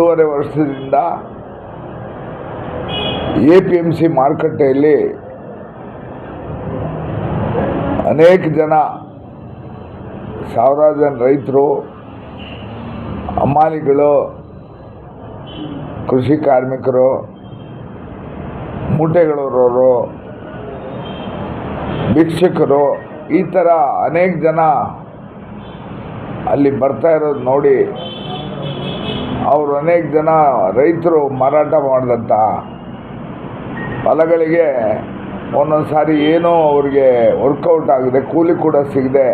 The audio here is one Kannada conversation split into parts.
ಒಂದೂವರೆ ವರ್ಷದಿಂದ ಎ ಪಿ ಎಂ ಸಿ ಮಾರುಕಟ್ಟೆಯಲ್ಲಿ ಅನೇಕ ಜನ ಸಾವಿರಾರು ಜನ ರೈತರು ಅಮಾಲಿಗಳು ಕೃಷಿ ಕಾರ್ಮಿಕರು ಮೂಟೆಗಳವರು ಭಿಕ್ಷಕರು, ಈ ಥರ ಅನೇಕ ಜನ ಅಲ್ಲಿ ಬರ್ತಾ ಇರೋದು ನೋಡಿ ಅವರು ಅನೇಕ ಜನ ರೈತರು ಮಾರಾಟ ಮಾಡಿದಂಥ ಫಲಗಳಿಗೆ ಒಂದೊಂದು ಸಾರಿ ಏನೋ ಅವ್ರಿಗೆ ವರ್ಕೌಟ್ ಆಗಿದೆ, ಕೂಲಿ ಕೂಡ ಸಿಗದೆ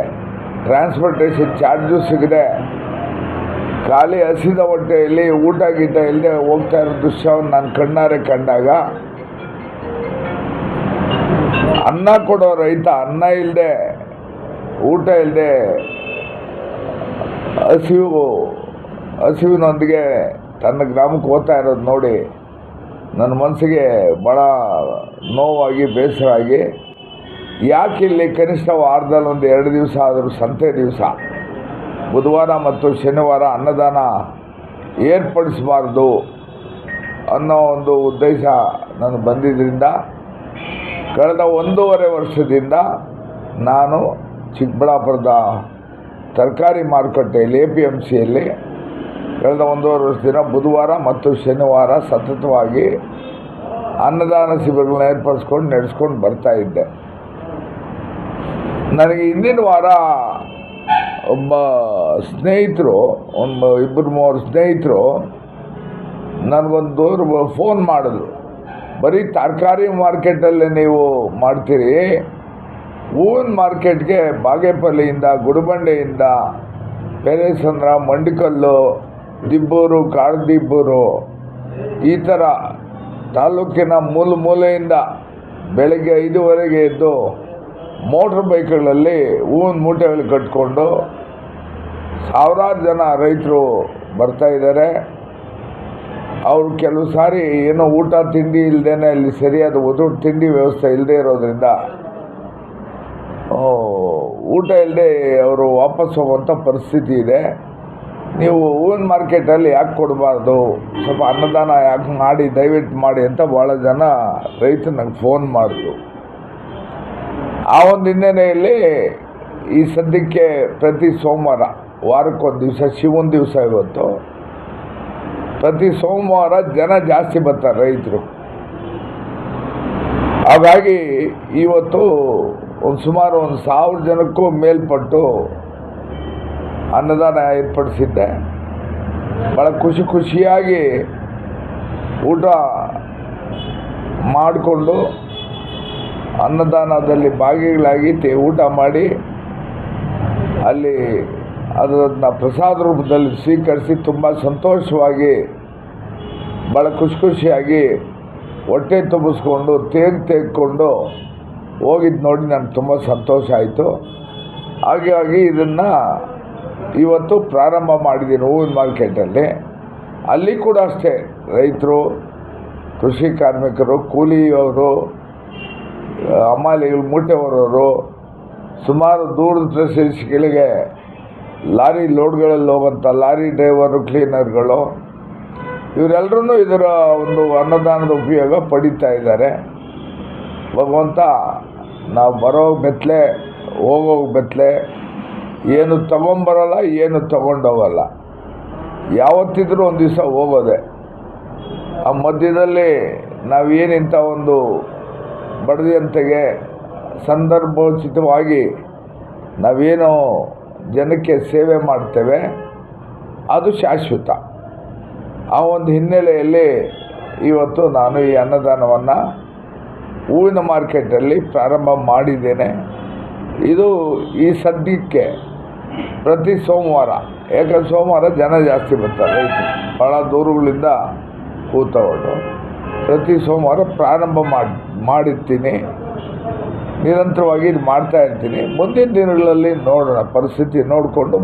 ಟ್ರಾನ್ಸ್ಪೋರ್ಟೇಷನ್ ಚಾರ್ಜು ಸಿಗದೆ, ಖಾಲಿ ಹಸಿದ ಹೊಟ್ಟೆಯಲ್ಲಿ ಊಟ ಗೀಟ ಇಲ್ಲದೆ ಹೋಗ್ತಾ ಇರೋ ದೃಶ್ಯವನ್ನು ನಾನು ಕಣ್ಣಾರೆ ಕಂಡಾಗ ಅನ್ನ ಕೊಡೋ ರೈತ, ಅನ್ನ ಇಲ್ಲದೆ ಊಟ ಇಲ್ಲದೆ ಹಸಿವು ಹಸಿವಿನೊಂದಿಗೆ ತನ್ನ ಗ್ರಾಮಕ್ಕೆ ಓದ್ತಾ ಇರೋದು ನೋಡಿ ನನ್ನ ಮನಸ್ಸಿಗೆ ಭಾಳ ನೋವಾಗಿ ಬೇಸರ ಆಗಿ ಯಾಕೆ ಇಲ್ಲಿ ಕನಿಷ್ಠ ವಾರದಲ್ಲಿ ಒಂದು ಎರಡು ದಿವಸ ಆದರೂ ಸಂತೆ ದಿವಸ, ಬುಧವಾರ ಮತ್ತು ಶನಿವಾರ ಅನ್ನದಾನ ಏರ್ಪಡಿಸಬಾರ್ದು ಅನ್ನೋ ಒಂದು ಉದ್ದೇಶ ನಾನು ಬಂದಿದ್ದರಿಂದ, ಕಳೆದ ಒಂದೂವರೆ ವರ್ಷದಿಂದ ನಾನು ಚಿಕ್ಕಬಳ್ಳಾಪುರದ ತರಕಾರಿ ಮಾರುಕಟ್ಟೆಯಲ್ಲಿ, ಎ ಪಿ ಎಂ ಸಿಯಲ್ಲಿ ಕಳೆದ ಒಂದೂವರೆ ದಿನ ಬುಧವಾರ ಮತ್ತು ಶನಿವಾರ ಸತತವಾಗಿ ಅನ್ನದಾನ ಶಿಬಿರಗಳನ್ನ ಏರ್ಪಡಿಸ್ಕೊಂಡು ನಡೆಸ್ಕೊಂಡು ಬರ್ತಾ ಇದ್ದೆ. ನನಗೆ ಹಿಂದಿನ ವಾರ ಒಬ್ಬ ಸ್ನೇಹಿತರು ಒಂದು ಇಬ್ಬರು ಮೂವರು ಸ್ನೇಹಿತರು ನನಗೊಂದು ಫೋನ್ ಮಾಡಿದ್ರು. ಬರೀ ತರಕಾರಿ ಮಾರ್ಕೆಟಲ್ಲಿ ನೀವು ಮಾಡ್ತೀರಿ, ಹೂವಿನ ಮಾರ್ಕೆಟ್ಗೆ ಬಾಗೇಪಲ್ಲಿಯಿಂದ, ಗುಡಿಬಂಡೆಯಿಂದ, ಪೆರೇಸಂದ್ರ, ಮಂಡಿಕಲ್ಲು ದಿಬ್ಬೂರು, ಕಾಡ್ದಿಬ್ಬೂರು, ಈ ಥರ ತಾಲೂಕಿನ ಮೂಲ ಮೂಲೆಯಿಂದ ಬೆಳಗ್ಗೆ ಐದುವರೆಗೆ ಎದ್ದು ಮೋಟ್ರ್ ಬೈಕ್ಗಳಲ್ಲಿ ಹೂವಿನ ಮೂಟೆಗಳು ಕಟ್ಕೊಂಡು ಸಾವಿರಾರು ಜನ ರೈತರು ಬರ್ತಾ ಇದ್ದಾರೆ. ಅವರು ಕೆಲವು ಸಾರಿ ಏನೋ ಊಟ ತಿಂಡಿ ಇಲ್ಲದೇನೆ ಅಲ್ಲಿ ಸರಿಯಾದ ಒದು ತಿಂಡಿ ವ್ಯವಸ್ಥೆ ಇಲ್ಲದೆ ಇರೋದ್ರಿಂದ ಊಟ ಇಲ್ಲದೆ ಅವರು ವಾಪಸ್ ಹೋಗುವಂಥ ಪರಿಸ್ಥಿತಿ ಇದೆ. ನೀವು ಹೂವಿನ ಮಾರ್ಕೆಟಲ್ಲಿ ಯಾಕೆ ಕೊಡಬಾರ್ದು? ಸ್ವಲ್ಪ ಅನ್ನದಾನ ಯಾಕೆ ಮಾಡಿ, ದಯವಿಟ್ಟು ಮಾಡಿ ಅಂತ ಭಾಳ ಜನ ರೈತರು ನಂಗೆ ಫೋನ್ ಮಾಡಿದ್ರು. ಆ ಒಂದು ಹಿನ್ನೆಲೆಯಲ್ಲಿ ಈ ಸದ್ಯಕ್ಕೆ ಪ್ರತಿ ಸೋಮವಾರ, ವಾರಕ್ಕೊಂದು ದಿವಸ, ಶಿವನ ದಿವಸ ಇವತ್ತು, ಪ್ರತಿ ಸೋಮವಾರ ಜನ ಜಾಸ್ತಿ ಬರ್ತಾರೆ ರೈತರು. ಹಾಗಾಗಿ ಇವತ್ತು ಒಂದು ಸುಮಾರು ಒಂದು ಸಾವಿರ ಜನಕ್ಕೂ ಮೇಲ್ಪಟ್ಟು ಅನ್ನದಾನ ಏರ್ಪಡಿಸಿದ್ದೆ. ಭಾಳ ಖುಷಿ ಖುಷಿಯಾಗಿ ಊಟ ಮಾಡಿಕೊಂಡು ಅನ್ನದಾನದಲ್ಲಿ ಭಾಗಿಗಳಾಗಿ ಊಟ ಮಾಡಿ ಅಲ್ಲಿ ಅದನ್ನು ಪ್ರಸಾದ ರೂಪದಲ್ಲಿ ಸ್ವೀಕರಿಸಿ ತುಂಬ ಸಂತೋಷವಾಗಿ ಭಾಳ ಖುಷಿ ಖುಷಿಯಾಗಿ ಹೊಟ್ಟೆ ತುಂಬಿಸ್ಕೊಂಡು ತೇಗ್ ತೆಗೆದುಕೊಂಡು ಹೋಗಿದ್ದು ನೋಡಿ ನನಗೆ ತುಂಬ ಸಂತೋಷ ಆಯಿತು. ಹಾಗಾಗಿ ಇದನ್ನು ಇವತ್ತು ಪ್ರಾರಂಭ ಮಾಡಿದ್ದೀನಿ ಹೂವಿನ ಮಾರ್ಕೆಟಲ್ಲಿ ಅಲ್ಲಿ. ಕೂಡ ಅಷ್ಟೇ. ರೈತರು, ಕೃಷಿ ಕಾರ್ಮಿಕರು, ಕೂಲಿಯವರು ಹಮಾಲಿಗಳು ಮೂಟೆ ಹೊರೋರು ಸುಮಾರು ದೂರದ ಪ್ರದೇಶಗಳಿಗೆ ಲಾರಿ ಲೋಡ್ಗಳಲ್ಲಿ ಹೋಗುವಂಥ ಲಾರಿ ಡ್ರೈವರು, ಕ್ಲೀನರ್ಗಳು ಇವರೆಲ್ಲರೂ ಇದರ ಒಂದು ಅನ್ನದಾನದ ಉಪಯೋಗ ಪಡೀತಾ ಇದ್ದಾರೆ. ಭಗವಂತ, ನಾವು ಬರೋ ಬೆತ್ತಲೆ, ಹೋಗೋ ಬೆತ್ತಲೆ ಏನು ತಗೊಂಬರಲ್ಲ, ಏನು ತಗೊಂಡೋಗಲ್ಲ ಯಾವತ್ತಿದ್ರೂ ಒಂದು ದಿವಸ ಹೋಗೋದೆ. ಆ ಮಧ್ಯದಲ್ಲಿ ನಾವೇನಿಂಥ ಒಂದು ಬಡದಿಯಂತೆಗೆ ಸಂದರ್ಭೋಚಿತವಾಗಿ ನಾವೇನು ಜನಕ್ಕೆ ಸೇವೆ ಮಾಡ್ತೇವೆ, ಅದು ಶಾಶ್ವತ. ಆ ಒಂದು ಹಿನ್ನೆಲೆಯಲ್ಲಿ ಇವತ್ತು ನಾನು ಈ ಅನ್ನದಾನವನ್ನು ಹೂವಿನ ಮಾರ್ಕೆಟಲ್ಲಿ ಪ್ರಾರಂಭ ಮಾಡಿದ್ದೇನೆ. ಇದು ಈ ಸದ್ಯಕ್ಕೆ ಪ್ರತಿ ಸೋಮವಾರ ಯಾಕಂದ್ರೆ ಸೋಮವಾರ ಜನ ಜಾಸ್ತಿ ಬರ್ತಾರೆ, ರೈತರು. ಭಾಳ ದೂರಗಳಿಂದ ಕೂತವರು. ಪ್ರತಿ ಸೋಮವಾರ ಪ್ರಾರಂಭ ಮಾಡಿ, ಮಾಡಿರ್ತೀನಿ. ನಿರಂತರವಾಗಿ ಇದು ಮಾಡ್ತಾ ಇರ್ತೀನಿ. ಮುಂದಿನ ದಿನಗಳಲ್ಲಿ ನೋಡೋಣ, ಪರಿಸ್ಥಿತಿ ನೋಡಿಕೊಂಡು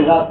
ಈಗ